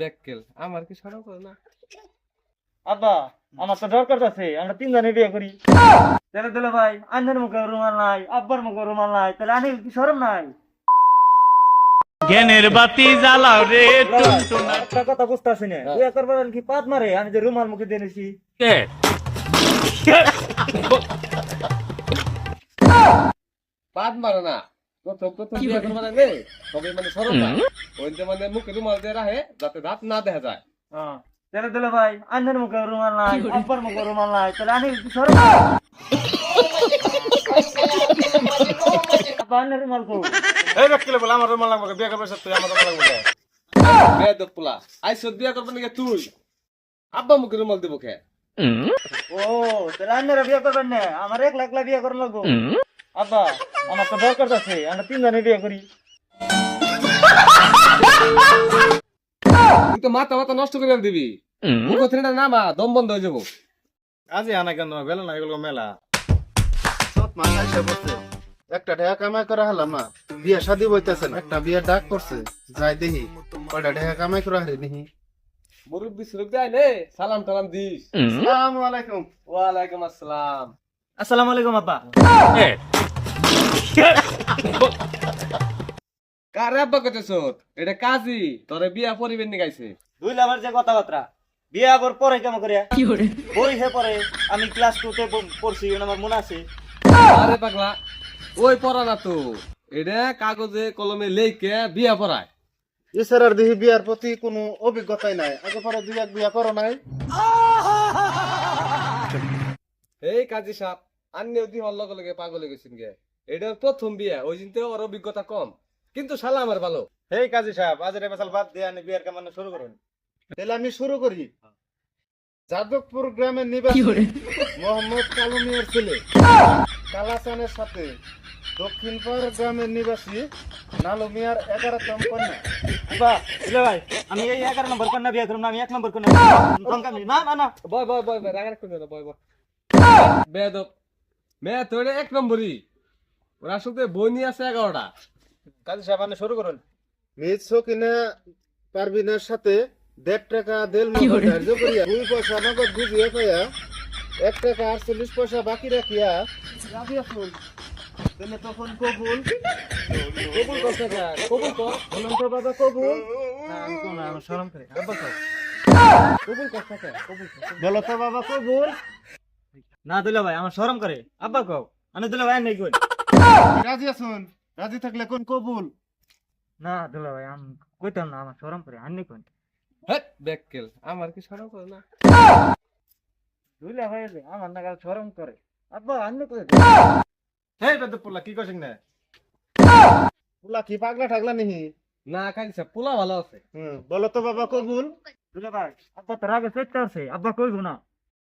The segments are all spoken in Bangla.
ব্যাককেল আমার কি সরম করে না? আব্বা আমার তো দরকার আছে আমরা তিনজনে বিয়ে করি। তাহলে দিলে ভাই আন্ধার মুখে রুমাল নাই আব্বার মুখে রুমাল নাই তাহলে আনি কি সরম নাই? জ্ঞানের বাতি জ্বালাও রে একটা কথা বুঝতেছি না। বিয়ে করবার কি পাত মারে? আমি যে রুমাল মুখে দিয়ে নিছি। পাদ মারে না। প্রথম প্রথম বিয়ে করব না নে তবে মানে সরম না ওই যে মানে মুখে রুমাল দিয়ে রাখে যাতে দাঁত না দেখা যায়। হ্যাঁ তাহলে দিলে ভাই আন্ধার মুখে রুমাল নাই আব্বার মুখে রুমাল নাই তাহলে আনি কি সরম আব্বা আন্ধার রুমাল কো। এই ব্যক্তিলে বলে আমার রুমাল লাগবে বিয়ে করবে তুই আমার রুমাল লাগবে। বেদ পোলা আই সদ বিয়ে করব নাকি তুই? আব্বা মুখে রুমাল দেবো খে ও তাহলে আন্ধারে বিয়ে করবেন না আমার এক লাখ লাখ বিয়ে করার লাগবো। আব্বা আমার তো দরকার আছে আমরা তিনজনে বিয়ে করি। তুই তো মাথা মাথা নষ্ট করে দিবি। মুখ থেকে নামা দম বন্ধ হয়ে যাব। আজই আনা কেন? বেলা না এগুলো মেলা। সব মাথা এসে একটা ঢেকা কামাই করা হলাম না বিয়ে শাদি বইতেছে না। একটা বিয়ে ডাক করছে যাই দেখি। কয়টা ঢেকা কামাই করা হলে দেখি। মুরব্বী সুরুক দেয় নে সালাম টালাম দিস। আসসালামু আলাইকুম। ওয়ালাইকুম আসসালাম। আসসালামু আলাইকুম আব্বা। কারে আব্বা কইতেছ এটা কাজী তোরে বিয়া পরিবেন নি গাইছে। দুই লাভার যে কথাবার্তা বিয়ে পরে কেমন করিয়া? বই হে পরে আমি ক্লাস টু তে প- পড়ছি আমার মনে আছে। আরে পাগলা ওই পড়া না তো এটা কাগজে কলমে লেখে বিয়া পড়ায়। এছাড়ার দেখি বিয়ার প্রতি কোনো অভিজ্ঞতাই নাই। আগে পরে দুই এক বিয়া করো নাই। এই কাজী সাপ আন্নে অধি হল লগে লগে পাগল গেছেন গে। এটা প্রথম বিয়া ওই দিন ওর অভিজ্ঞতা কম। কিন্তু শালা আমার ভালো। হেই কাজী সাহেব আজ রে বেসাল বাদ দিয়ে আনি বিয়ার কামানো শুরু করুন? তাহলে আমি শুরু করি। যাদবপুর গ্রামের নিবাসী মোহাম্মদ কালু মিয়ার ছেলে। কালাচানের সাথে দক্ষিণ পাড় গ্রামের নিবাসী নালু মিয়ার এগারোতম কন্যা। দিলে ভাই আমি এই এগারো নম্বর কন্যা বিয়ে করব না আমি এক নম্বর কন্যা। না না না। বয় বয় বয় বয় রাগার না বয় বয়। বেদব মে তোরে এক নম্বরই। ওরা আসলে বই আছে এগারোটা কাজী সাহেব আপনি শুরু করুন মিজ সকিনা পারবিনের সাথে দেড় টাকা দেড় মতো ধার্য করিয়া দুই পয়সা নগদ বুঝিয়ে পাইয়া এক টাকা আটচল্লিশ পয়সা বাকি রাখিয়া রাজি আসুন তুমি তখন কবুল কবুল করছে কে? কবুল কর বলুন তো বাবা কবুল না, আমি শরম করে আব্বা কও। কবুল করছে কে? কবুল কর। বলো তো বাবা কবুল না দিলে ভাই আমার শরম করে আব্বা কও আমি দিলে ভাই নেই কই রাজি আসুন রাজি থাকলে কোন কবুল। না দিলে ভাই আমি কইতাম না আমার শরম করে আনি কই হেট, ব্যাককেল আমার কি সরম করে না? দুইলা ভাই আমার নাগাল শরম করে। আব্বা আনি কই হেই বেদ পোলা কি করছিস না? পোলা কি পাগলা ঠাগলা নিহি? না সাপ পোলা ভালো আছে। হুম বলো তো বাবা কবুল। দুইলা ভাই আব্বা তোর আগে চেষ্টা আছে আব্বা কইবো না।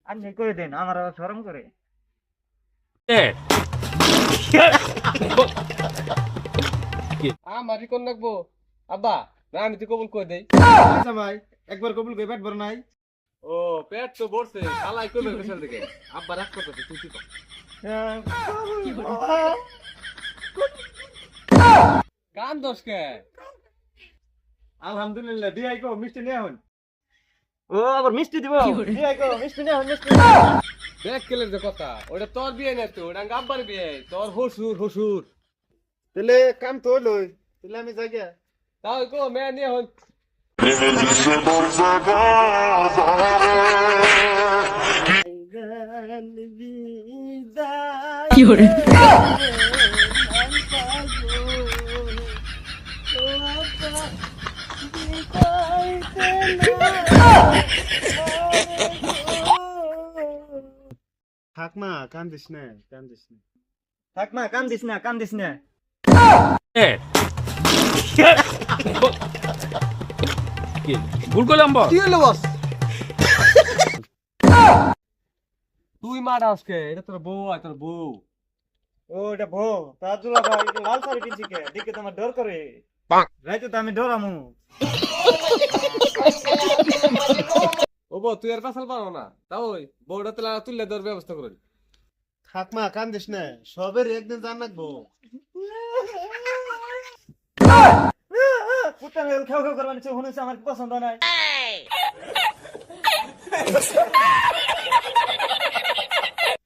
আনি কই দেন আমার শরম করে। আমারই কোন রাখব আব্বা না আমি তো কবুল করে দেই। আচ্ছা ভাই একবার কবুল পেট ভর নাই। ও পেট তো ভরছে শালাই কই বের দিকে আব্বা রাগ করতেছে তুই কি গান দোষ কে? আলহামদুলিল্লাহ দিয়াই কো মিষ্টি নিয়ে হন ও আবার মিষ্টি দিব। এই আইকো মিষ্টি নে মিষ্টি ব্যাককেলের যে কথা ওটা তোর বিয়ে না তো ওটা আব্বার বিয়ে তোর হসুর হসুর। তাহলে কাম তো লই তাহলে আমি যাই গিয়া। তাও কো মে নিয়ে হন। থাক মা কান্দিস না কান্দিস না থাক মা কান দিস না কান দিস না ভুল করলাম বস কি হলো বস তুই মার আজকে এটা তোর বউ আর তোর বউ ও এটা ভো তাজুলা ভাই এটা লাল শাড়ি পিনছি কে দেখে তোমার ডর করে রাইতে তো আমি ডরামু ও বউ তুই আর পাশাল পারো না তাও বউটা তুলে তুললে তোর ব্যবস্থা করে থাক মা কান্দিস না সবের একদিন জান রাখব কুত্তা খেউ খেউ করবার নিচ্ছে শুনেছে আমার কি পছন্দ নাই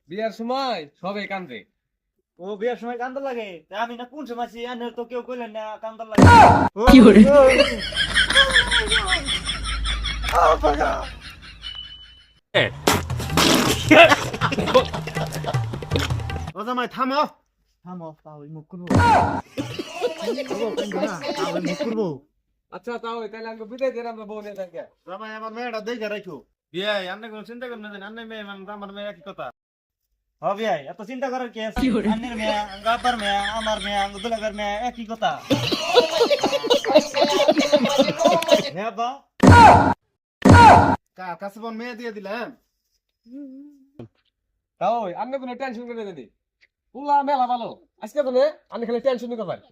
বিয়ার সময় সবাই কান্দে ও বিয়ের সময় কান্দা লাগে আমি না কোন সময় আছি তো কেউ কইলেন না কান্দা লাগে কি করে ও জামাই থামো থামো তাহলে মুখ করব মুখ করব আচ্ছা তাও তাহলে আমাকে বিদায় দেন আমরা বউ নিয়ে থাকি জামাই আমার মেয়েটা দেখে রাখো বিয়াই আপনি কোনো চিন্তা করেন না আন্নের মেয়ে মানে আমার মেয়ে একই কথা হ্যাঁ বিয়াই এত চিন্তা করার কি আছে আন্নের মেয়ে গাবার মেয়ে আমার মেয়ে দুলাগের মেয়ে একই কথা হ্যাঁ বা কার কাছে বোন মেয়ে দিয়ে দিলাম তাও আপনি কোনো টেনশন করে দিদি পুলা মেলা ভালো। আজকে নে আমি খালি টেনশন পারি।